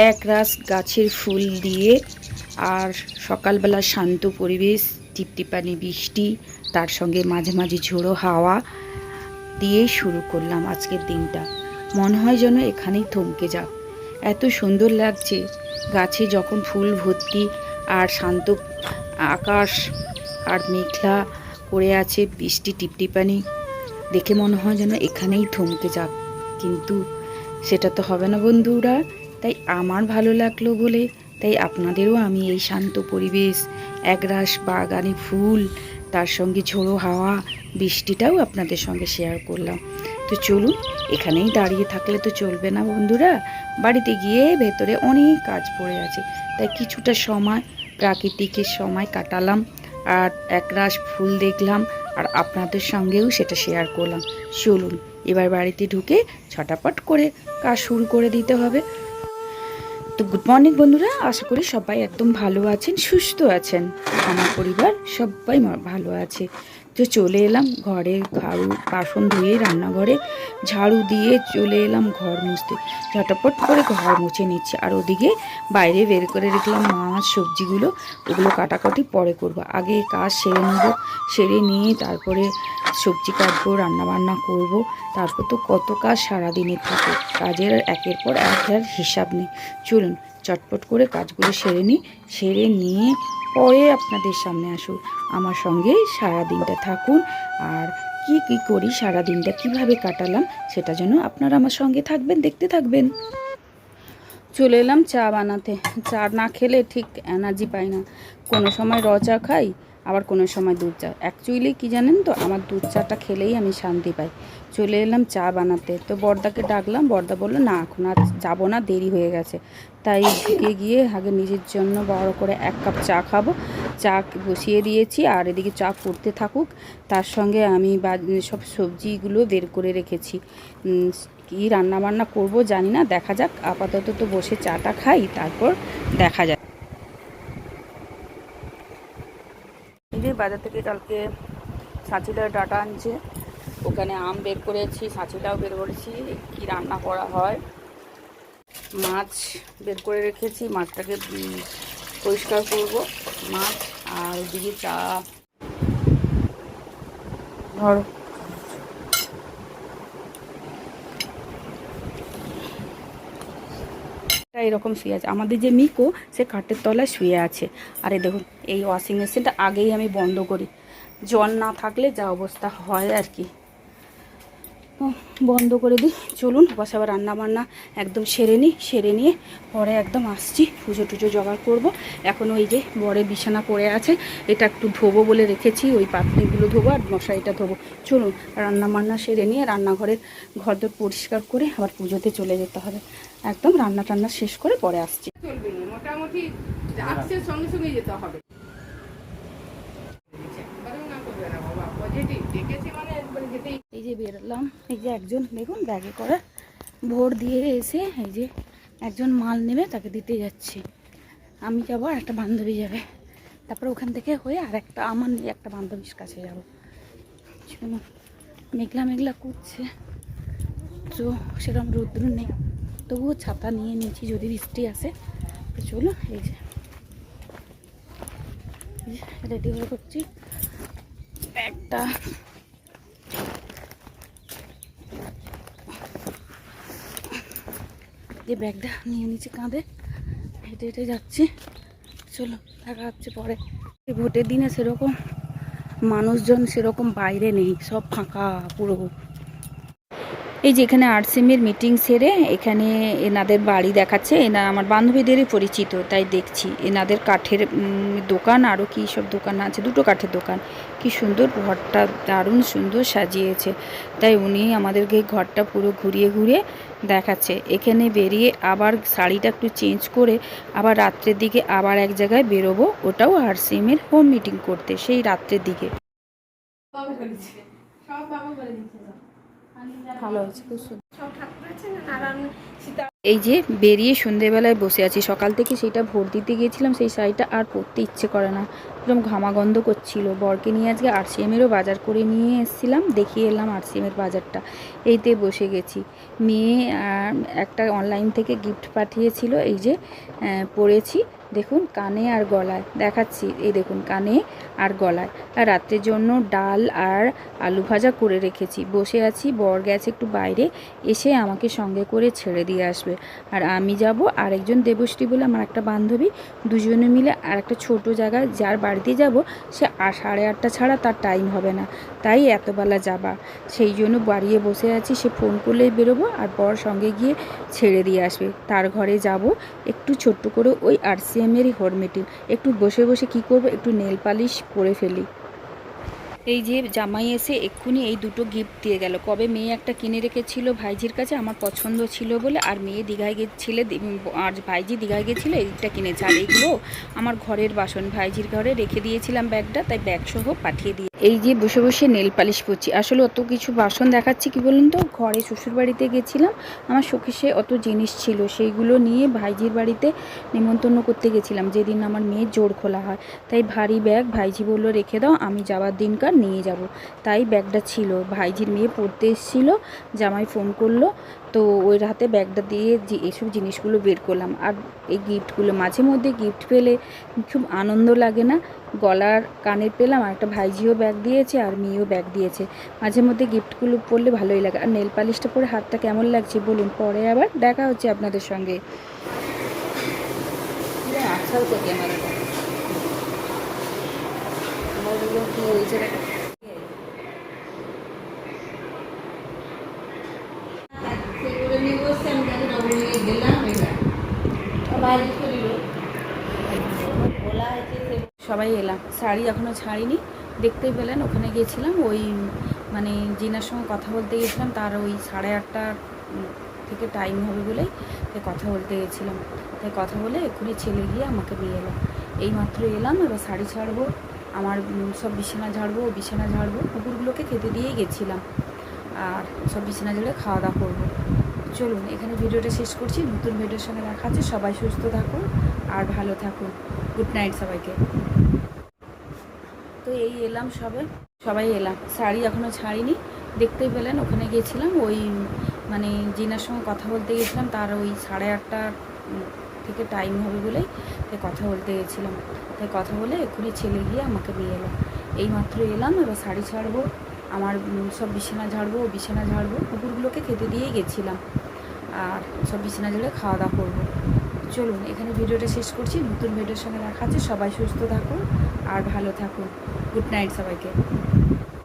এক রাস গাছের ফুল দিয়ে আর সকালবেলা শান্ত পরিবেশ, টিপটিপানি বৃষ্টি, তার সঙ্গে মাঝে মাঝে ঝোড়ো হাওয়া দিয়েই শুরু করলাম আজকের দিনটা। মনে হয় যেন এখানেই থমকে যাক এত সুন্দর লাগছে গাছে যখন ফুল ভর্তি আর শান্ত আকাশ আর মেঘলা করে আছে বৃষ্টি, টিপটিপানি, দেখে মনে হয় যেন এখানেই থমকে যাক কিন্তু সেটা তো হবে না বন্ধুরা। তাই আমার ভালো লাগল বলে তাই আপনাদেরও আমি এই শান্ত পরিবেশ, একরাশ বাগানে ফুল, তার সঙ্গে ঝোড়ো হাওয়া, বৃষ্টিটাও আপনাদের সঙ্গে শেয়ার করলাম। তো চলুন, এখানেই দাঁড়িয়ে থাকলে তো চলবে না বন্ধুরা। বাড়িতে গিয়ে ভেতরে অনেক কাজ পড়ে আছে, তাই কিছুটা সময়, প্রাকৃতিকের সময় কাটালাম আর একরাশ ফুল দেখলাম আর আপনাদের সঙ্গেও সেটা শেয়ার করলাম। চলুন, এবার বাড়িতে ঢুকে ছটাপট করে কাজ শুরু করে দিতে হবে। তো গুড মর্নিং বন্ধুরা। আশা করি সবাই একদম ভালো আছেন, সুস্থ আছেন। আমার পরিবার সবাই ভালো আছে। তো চলে এলাম ঘরে, ঝাড়ু, বাসন ধুয়ে রান্নাঘরে, ঝাড়ু দিয়ে চলে এলাম ঘর মুছতে। ঝটাপট করে ঘর মুছে নিচ্ছে। আর ওদিকে বাইরে বের করে রেখলাম মাছ, সবজিগুলো, ওগুলো কাটাকাটি পরে করব। আগে কাজ সেরে নেব, সেরে নিয়ে তারপরে সবজি কাটবো, রান্নাবান্না করব। তারপর তো কত কাজ সারাদিনের থাকে, কাজের একের পর এক হিসাব নেই। চলুন চটপট করে কাজগুলো সেরে নিই সেরে নিয়ে পরে আপনাদের সামনে আসুন। আমার সঙ্গে সারা দিনটা থাকুন আর কি কি করি সারা দিনটা কীভাবে কাটালাম সেটা যেন আপনারা আমার সঙ্গে থাকবেন, দেখতে থাকবেন। চলে এলাম চা বানাতে। চা না খেলে ঠিক এনার্জি পাই না। কোনো সময় র চা খাই, আবার কোনো সময় দুধ চা। অ্যাকচুয়ালি কী জানেন তো, আমার দুধ চাটা খেলেই আমি শান্তি পাই। চলে এলাম চা বানাতে। তো বর্দাকে ডাকলাম, বর্দা বলল, না, এখন আর যাব না, দেরি হয়ে গেছে। তাই ঢুকে গিয়ে আগে নিজের জন্য বড় করে এক কাপ চা খাব। চা বসিয়ে দিয়েছি, আর এদিকে চা করতে থাকুক। তার সঙ্গে আমি সব সবজিগুলো বের করে রেখেছি। কি রান্না বান্না করব জানি না, দেখা যাক। আপাতত তো বসে চাটা খাই, তারপর দেখা যাক। বাজার থেকে কালকে সাঁচিলার ডাটা আনছে। ওখানে আম বের করেছি সাঁচিলাও বের করেছি, কি রান্না করা হয়। মাছ বের করে রেখেছি, মাছটাকে পরিষ্কার করব, মাছ আর ওদিকে চা। ধরো। এরকম শুয়ে আছে। আমাদের যে মিকো, সে খাটের তলায় শুয়ে আছে। আরে দেখুন এই ওয়াশিং মেশিনটা আগেই আমি বন্ধ করি। জল না থাকলে যা অবস্থা হয় আর কি। বন্ধ করে দিই। চলুন বসে আবার রান্না বান্না একদম সেরে নিই সেরে নিয়ে পরে একদম আসছি পুজো টুজো জোগাড় করব। এখন ওই যে বরে বিছানা পড়ে আছে এটা একটু ধোবো বলে রেখেছি ওই পাত্রিগুলো ধোবো আর মশারিটা ধোবো। চলুন রান্না বান্না সেরে নিয়ে রান্নাঘরের ঘরদোর পরিষ্কার করে আবার পুজোতে চলে যেতে হবে। একদম রান্না টান্না শেষ করে পরে আসছি। মোটামুটি সঙ্গে সঙ্গে যেতে হবে। মানে যেতেই এই যে বেরোলাম, এই যে একজন, দেখুন, ব্যাগে করে ভোর দিয়ে এসে এই যে একজন মাল নেবে, তাকে দিতে যাচ্ছি। আমি যাব, আর একটা বান্ধবী যাবে। তারপরে ওখান থেকে হয়ে আর একটা আমার নিয়ে একটা বান্ধবীর কাছে যাব। চলো মেঘলা মেঘলা করছে। তো সেরকম রৌদ্র নেই। তবুও ছাতা নিয়ে নিয়েছি, যদি বৃষ্টি আসে। তো চলো এই যে। রেডি হয়ে করছি ব্যাগটা যে ব্যাগটা নিয়ে নিচ্ছি কাঁধে হেঁটে হেঁটে যাচ্ছি। চলো, দেখা হচ্ছে পরে। ভোটের দিনে সেরকম মানুষজন সেরকম বাইরে নেই, সব ফাঁকা পুরো। এই যে এখানে আরসিএমের মিটিং সেরে এখানে এনাদের বাড়ি দেখাচ্ছে। এনা, আমার বান্ধবীদেরই পরিচিত, তাই দেখছি। এনাদের কাঠের দোকান আরও কী সব দোকান আছে? দুটো কাঠের দোকান। কি সুন্দর ঘরটা দারুণ সুন্দর সাজিয়েছে। তাই উনি আমাদেরকে ঘরটা পুরো ঘুরিয়ে ঘুরিয়ে দেখাচ্ছে। এখানে বেরিয়ে আবার শাড়িটা একটু চেঞ্জ করে আবার রাত্রের দিকে আবার এক জায়গায় বেরোবো। ওটাও আর আরসিএমের হোম মিটিং করতে সেই রাত্রের দিকে। ভালো হয়েছে খুব সুন্দর। এই যে বেরিয়ে সন্ধেবেলায় বসে আছি, সকাল থেকে সেটা ভোর দিতে গিয়েছিলাম, সেই শাড়িটা আর পরতে ইচ্ছে করে না। একদম ঘামাগন্ধ করছিল। বরকে নিয়ে আজকে আরসিএমেরও বাজার করে নিয়ে এসেছিলাম, দেখিয়ে এলাম আরসিএমের বাজারটা। এইতে বসে গেছি। মেয়ে একটা অনলাইন থেকে গিফট পাঠিয়েছিল, এই যে পরেছি। দেখুন, কানে আর গলায়। দেখাচ্ছি, এই দেখুন, কানে আর গলায়। আর রাত্রের জন্য ডাল আর আলু ভাজা করে রেখেছি। বসে আছি, বর গেছে একটু বাইরে, এসে আমাকে সঙ্গে করে ছেড়ে দিয়ে আসবে। আর আমি যাব আরেকজন দেবশ্রী বলে আমার একটা বান্ধবী, দুজনে মিলে আর একটা ছোট জায়গায় যার বাড়িতে যাব, সে সাড়ে আটটা ছাড়া তার টাইম হবে না। তাই এতবেলা যাবা। সেই জন্য বাড়িয়ে বসে আছি, সে ফোন করলেই বেরোবো আর বর সঙ্গে গিয়ে ছেড়ে দিয়ে আসবে। তার ঘরে যাব, একটু ছোট্ট করে ওই আরসিএমেরই হরমেটিন একটু বসে বসে কি করব, একটু নেল পালিশ করে ফেলি। এই যে জামাই এসে এক্ষুনি এই দুটো গিফট দিয়ে গেল। কবে মেয়ে একটা কিনে রেখেছিল ভাইজির কাছে, আমার পছন্দ ছিল বলে, আর মেয়ে দীঘায় গেছিলে আর ভাইজি দীঘায় গেছিল, এইটা কিনেছে। আর এইগুলো আমার ঘরের বাসন, ভাইজির ঘরে রেখে দিয়েছিলাম ব্যাগটা, তাই ব্যাগসহ পাঠিয়ে দিয়ে এই যে বসে বসে নেল পালিশ করছি। আসলে অত কিছু বাসন দেখাচ্ছি কি বলুন তো? ঘরে শ্বশুর বাড়িতে গেছিলাম, আমার শোকেশে অত জিনিস ছিল। সেইগুলো নিয়ে ভাইজির বাড়িতে নিমন্ত্রণ করতে গেছিলাম। যেদিন আমার মেয়ের জোর খোলা হয়, তাই ভারী ব্যাগ ভাইজি বলল, রেখে দাও, আমি যাওয়ার দিনকার নিয়ে যাব। তাই ব্যাগটা ছিল। ভাইজির মেয়ে পড়তে এসেছিল, জামাই ফোন করল, তো ওই রাতে ব্যাগটা দিয়ে যে এসব জিনিসগুলো বের করলাম। আর এই গিফটগুলো মাঝে মধ্যে গিফট পেলে খুব আনন্দ লাগে না? গলার কানের পেলাম আর একটা ভাইজিও ব্যাগ দিয়েছে আর মেয়েও ব্যাগ দিয়েছে। মাঝে মধ্যে গিফটগুলো পরলে ভালোই লাগে। আর নেল পালিশটা পরে হাতটা কেমন লাগছে বলুন? পরে আবার দেখা হচ্ছে আপনাদের সঙ্গে। আচ্ছাও তো ক্যামেরাটা কি হয়েছে সবাই এলাম। শাড়ি এখনও ছাড়িনি। দেখতেই পেলেন, ওখানে গিয়েছিলাম। ওই মানে জিনার সঙ্গে কথা বলতে গিয়েছিলাম। তার ওই সাড়ে আটটা থেকে টাইম হবে বলেই তাই কথা বলতে গেছিলাম তাই কথা বলে এক্ষুনি ছেলে গিয়ে আমাকে নিয়ে এলাম এই মাত্র এলাম, এবার শাড়ি ছাড়বো, আমার সব বিছানা ঝাড়বো বিছানা ঝাড়বো, কুকুরগুলোকে খেতে দিয়েই গেছিলাম। আর সব বিছানা ঝেড়ে খাওয়া দাওয়া করব। চলুন, এখানে ভিডিওটা শেষ করছি। নতুন ভিডিওর সঙ্গে দেখা আছে সবাই সুস্থ থাকুন আর ভালো থাকুন। গুড নাইট সবাইকে। এই এলাম সবে, সবাই এলাম। শাড়ি এখনও ছাড়িনি, দেখতেই পেলেন, ওখানে গিয়েছিলাম, ওই মানে জিনার সঙ্গে কথা বলতে গেছিলাম তার ওই সাড়ে আটটা থেকে টাইম হবে বলেই তাই কথা বলতে গেছিলাম তাই কথা বলে এক্ষুনি ছেলে গিয়ে আমাকে নিয়ে এলো। এই মাত্র এলাম, এবার শাড়ি ছাড়বো, আমার সব বিছানা ঝাড়বো বিছানা ঝাড়বো, কুকুরগুলোকে খেতে দিয়েই গেছিলাম। আর সব বিছানা ঝেড়ে খাওয়া দাওয়া করব। চলুন, এখানে ভিডিওটা শেষ করছি, নতুন ভিডিওর সঙ্গে দেখা সবাই সুস্থ থাকুন আর ভালো থাকুন। গুড নাইট সবাইকে